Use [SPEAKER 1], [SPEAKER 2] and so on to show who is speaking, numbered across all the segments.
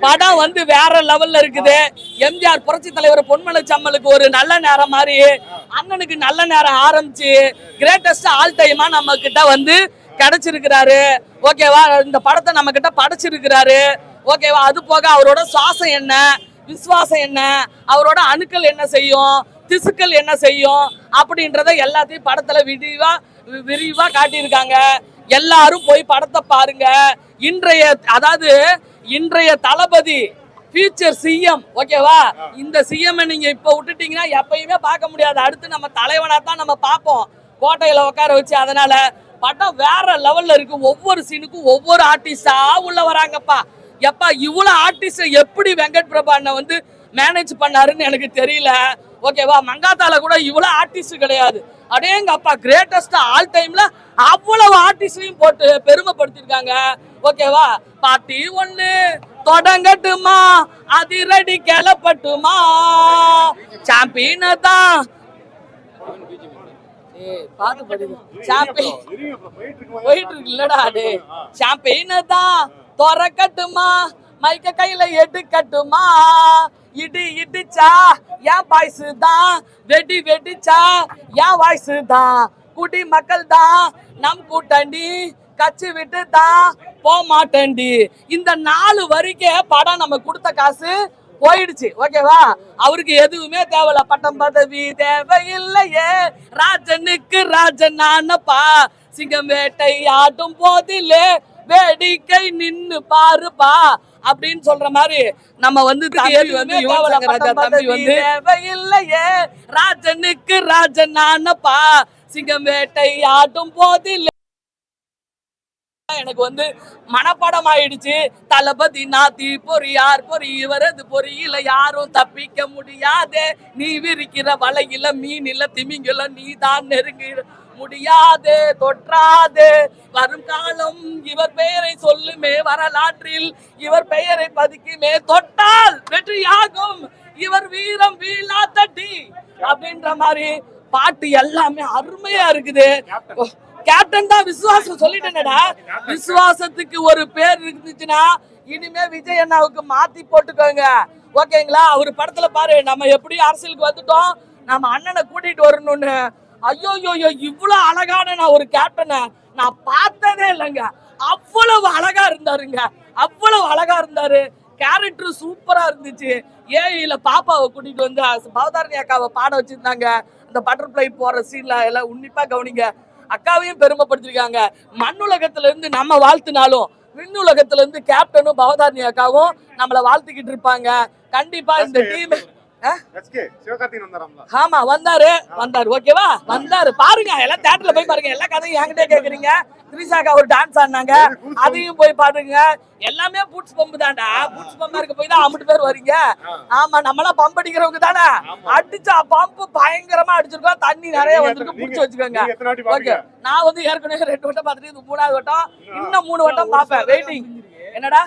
[SPEAKER 1] படம்
[SPEAKER 2] வந்து வேற லெவல்ல இருக்குது. எம்ஜிஆர் புரட்சி தலைவர் பொன்மலை சம்மலுக்கு ஒரு நல்ல நேரம் மாதிரி அண்ணனுக்கு நல்ல நேரம் ஆரம்பிச்சு கிரேட்டஸ்ட் ஆல் டைமா நம்ம கிட்ட வந்து கிடைச்சிருக்கிறாரு. ஓகேவா இந்த படத்தை நம்ம கிட்ட படைச்சிருக்கிறாரு. ஓகேவா அது போக அவரோட சுவாசம் என்ன? விசுவாசம் என்ன? அவரோட அணுக்கள் என்ன செய்யும்? திசுக்கள் என்ன செய்யும்? அப்படின்றத எல்லாத்தையும் படத்துல விரிவா வி- விரிவா காட்டியிருக்காங்க. எல்லாரும் போய் படத்தை பாருங்க. இன்றைய அதாவது இன்றைய தளபதி ஃபியூச்சர் சிஎம் ஓகேவா இந்த சிஎம் நீங்க இப்ப விட்டுட்டீங்கன்னா எப்பயுமே பார்க்க முடியாது. அடுத்து நம்ம தலைவனா தான் நம்ம பார்ப்போம். கோட்டையில உட்கார வச்சு. அதனால படம் வேற லெவல்ல இருக்கு. ஒவ்வொரு சீனுக்கும் ஒவ்வொரு ஆர்டிஸ்டா உள்ள வராங்கப்பா. எப்பா இவ்வளவு ஆர்டிஸ்ட எப்படி வெங்கட் பிரபா அண்ணன் வந்து மேனேஜ் பண்ணாருன்னு எனக்கு தெரியல. ஓகேவா மங்காத்தால கூட இவ்வளவு ஆர்டிஸ்ட் கிடையாது. அடேங்க அப்பா கிரேட்டஸ்ட் ஆல் டைம்ல அவ்வளவு ஆர்டிஸ்டையும் போட்டு பெருமைப்படுத்திருக்காங்க. ஓகேவா பாட்டி ஒண்ணு தொடங்கட்டுமா? அதிரடி கிளப்பட்டுமா? சாம்பியன் தான் சாம்பியன்
[SPEAKER 1] போயிட்டு இருக்கும்போது
[SPEAKER 2] போயிட்டு இருக்கு இல்லடா டே ஷாம்பெயின் தான் திறக்கட்டுமா? மைக்க கையில எடுக்கட்டுமா இடி இடிச்சா? என் வாய்ஸ் தான். வெடி வெடிச்சா? என் வாய்ஸ் தான். குடி மக்கள் தான். நம் கூட்டண்டி கச்சு விட்டு தான் போக மாட்டேன்டி. இந்த நாலு வரிக்கே படம் நம்ம கொடுத்த காசு போயிடுச்சு. ஓகேவா? அவருக்கு எதுவுமே தேவையில்ல. பட்டம் பதவி தேவையில்லையே. ராஜனுக்கு ராஜன் நானப்பா சிங்கம் வேட்டை ஆட்டும் போதிலே வேடிக்கை நின்னு பாருப்பா அப்படின்னு சொல்ற மாதிரி நம்ம வந்து தம்பி வந்து யுவன் சங்கர் ராஜா தம்பி வந்து தேவையில்லையே. ராஜனுக்கு ராஜன் நானப்பா சிங்கம் வேட்டை ஆட்டும் போதிலே எனக்கு வந்து மனப்பாடம் ஆயிடுச்சு. தளபதி நாத்தி பொறியார் பொறி இவரது பொறியில யாரும் தப்பிக்க முடியாதே. நீ விரிக்கிற வலையில மீனில திமிங்கல நீ தான் நெருங்கிட முடியாதே தொற்றாதே. வரும் காலம் இவர் பெயரை சொல்லுமே வரலாற்றில். இவர் பெயரை பதிக்குமே. தொட்டால் வெற்றியாகும். இவர் வீரம் வீழா தட்டி. அப்படின்ற மாதிரி பாட்டு எல்லாமே அருமையா இருக்குது. கேப்டன் தான் விசுவாசம். சொல்லிட்டேனடா. விசுவாசத்துக்கு ஒரு பேர் இருந்துச்சுன்னா இனிமே விஜய் அண்ணாவுக்கு மாத்தி போட்டுக்கோங்க. ஓகேங்களா? அவர் படத்துல பாரு நம்ம எப்படி அரசியலுக்கு வந்துட்டோம். நம்ம அண்ணனை கூட்டிட்டு வரணும்னு. ஐயோ ஐயோ இவ்வளவு அழகான நான் ஒரு கேப்டனை நான் பார்த்ததே இல்லைங்க. அவ்வளவு அழகா இருந்தாருங்க. அவ்வளவு அழகா இருந்தாரு. கேரக்டர் சூப்பரா இருந்துச்சு. ஏஐல பாப்பாவை கூட்டிட்டு வந்து பவதாரணி அக்காவை பாட வச்சிருந்தாங்க. அந்த பட்டர்ஃப்ளை போற சீன்ல எல்லாம் உன்னிப்பா கவனிங்க. அக்காவையும் பெருமைப்படுத்திருக்காங்க. மண்ணுலகத்துல இருந்து நம்ம வாழ்த்துனாலும் விண்ணுலகத்துல இருந்து கேப்டனும் பவதாரணி அக்காவும் நம்மள வாழ்த்துக்கிட்டு இருப்பாங்க. கண்டிப்பா இந்த டீம் ஆமா வந்தாரு. வந்தாரு. ஓகேவா வந்தாரு. பாருங்க எல்லாம் தேட்டர்ல போய் பாருங்க. எல்லா கதையும் என்கிட்டே கேக்குறீங்க. திரிசாக்கா ஒரு டான்ஸ் ஆடினாங்க. அதையும் போய் பாருங்க. எல்லாமே பூட்ஸ் பம்பு தான்டா. பூட்ஸ் பம்பா இருக்க போய் தான் அம்பிட்டு பேர் வரீங்க. ஆமா நம்மளாம் பம்ப் அடிக்கிறவங்க தானே. அடிச்சா பம்பு பயங்கரமா அடிச்சிருக்கோம். தண்ணி நிறைய வந்திருக்கு புடிச்சு வச்சுக்கோங்க. ஓகே நான் வந்து ஏற்கனவே ரெண்டு வட்டம் பார்த்துட்டு இது மூணாவது வட்டம். இன்னும் மூணு வட்டம் பார்ப்பேன். வெயிட்டிங் என்னடா?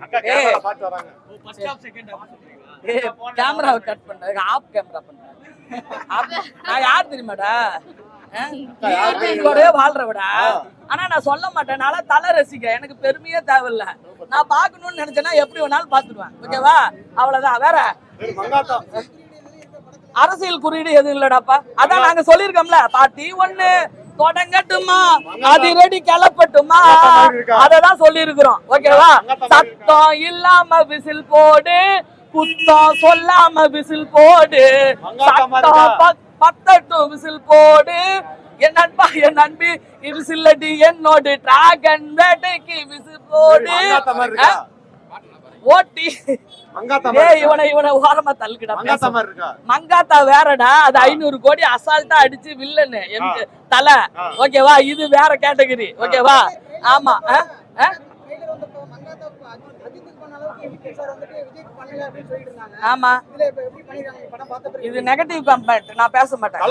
[SPEAKER 1] அக்கா கேமரா பாத்து வராங்க.
[SPEAKER 2] கேமராவை கட் பண்றேன். ஆஃப் கேமரா பண்றேன். Off- நான் யார் தெரியுமாடா? கூட வாழ்றவிடா. ஆனா நான் சொல்ல மாட்டேன். நாளா தலை ரசிக்க. எனக்கு பெருமையே தேவையில்ல. நான் பார்க்கணும்னு நினைச்சேன்னா எப்படி வேணாலும் பார்த்துடுவேன் ஓகேவா அவ்வளவுதான். வேற? அரசியல் குறியீடு எதுவும் இல்லடாப்பா? அதான் நாங்க சொல்லியிருக்கோம்ல. பாட்டி ஒண்ணு. தொடங்கட்டுமா? அதிரடி கிளப்பட்டுமா? அததான் சொல்லி இருக்கிறோம் ஓகேவா சத்தம் இல்லாம விசில் போடு குத்தம் சொல்லாம விசில் போடு. சத்தம் பத்- பத்தட்டும் விசில் போடு. என் நண்பா என் நண்பி விசில்லடி என்னோடு டிராகன் வேட்டைக்கு விசில் போடு. ஓட்டி? இவனை இவனை ஓரமா தள்ளுக்கிடா
[SPEAKER 1] மங்காத்தா
[SPEAKER 2] வேறடா அது ஐநூறு கோடி அசால்ட்டா அடிச்சு வில்லனு எம்ஜி தலை. ஓகேவா இது வேற கேட்டகரி ஓகேவா ஆமா ஆமா. இது நெகட்டிவ் கம்பெண்ட் நான் பேச மாட்டேன்.